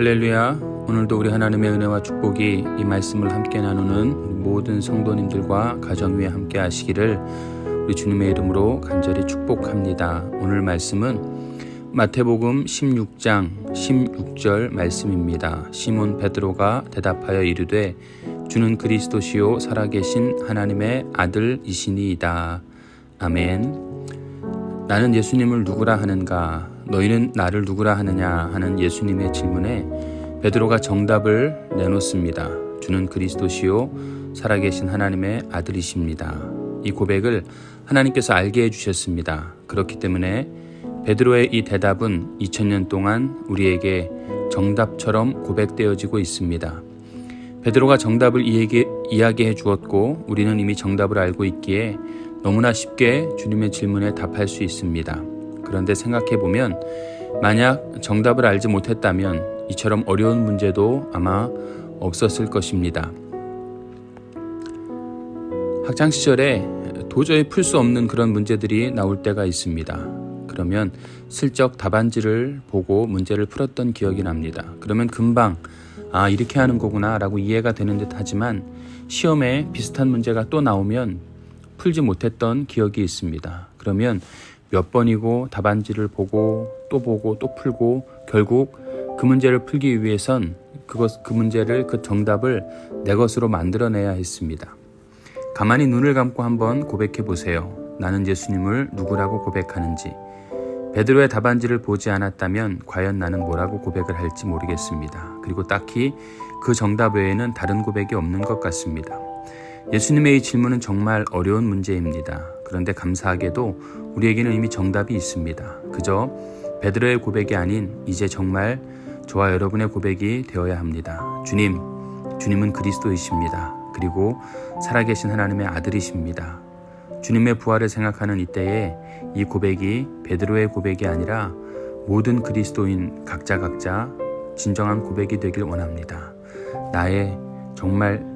할렐루야. 오늘도 우리 하나님의 은혜와 축복이 이 말씀을 함께 나누는 모든 성도님들과 가정 위에 함께 하시기를 우리 주님의 이름으로 간절히 축복합니다. 오늘 말씀은 마태복음 16장 16절 말씀입니다. 시몬 베드로가 대답하여 이르되 주는 그리스도시요 살아계신 하나님의 아들이시니이다. 아멘. 나는 예수님을 누구라 하는가? 너희는 나를 누구라 하느냐? 하는 예수님의 질문에 베드로가 정답을 내놓습니다. 주는 그리스도시요 살아계신 하나님의 아들이십니다. 이 고백을 하나님께서 알게 해 주셨습니다. 그렇기 때문에 베드로의 이 대답은 2000년 동안 우리에게 정답처럼 고백되어지고 있습니다. 베드로가 정답을 이야기해 주었고 우리는 이미 정답을 알고 있기에 너무나 쉽게 주님의 질문에 답할 수 있습니다. 그런데 생각해 보면 만약 정답을 알지 못했다면 이처럼 어려운 문제도 아마 없었을 것입니다. 학창 시절에 도저히 풀 수 없는 그런 문제들이 나올 때가 있습니다. 그러면 슬쩍 답안지를 보고 문제를 풀었던 기억이 납니다. 그러면 금방 아 이렇게 하는 거구나라고 이해가 되는 듯 하지만 시험에 비슷한 문제가 또 나오면 풀지 못했던 기억이 있습니다. 그러면 몇 번이고 답안지를 보고 또 보고 또 풀고 결국 그 문제를 풀기 위해선 그것 그 문제를 그 정답을 내 것으로 만들어내야 했습니다. 가만히 눈을 감고 한번 고백해 보세요. 나는 예수님을 누구라고 고백하는지. 베드로의 답안지를 보지 않았다면 과연 나는 뭐라고 고백을 할지 모르겠습니다. 그리고 딱히 그 정답 외에는 다른 고백이 없는 것 같습니다. 예수님의 이 질문은 정말 어려운 문제입니다. 그런데 감사하게도 우리에게는 이미 정답이 있습니다. 그저 베드로의 고백이 아닌 이제 정말 저와 여러분의 고백이 되어야 합니다. 주님, 주님은 그리스도이십니다. 그리고 살아계신 하나님의 아들이십니다. 주님의 부활을 생각하는 이때에 이 고백이 베드로의 고백이 아니라 모든 그리스도인 각자 각자 진정한 고백이 되길 원합니다. 나의 정말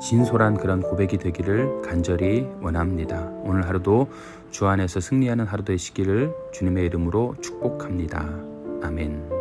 진솔한 그런 고백이 되기를 간절히 원합니다. 오늘 하루도 주 안에서 승리하는 하루 되시기를 주님의 이름으로 축복합니다. 아멘.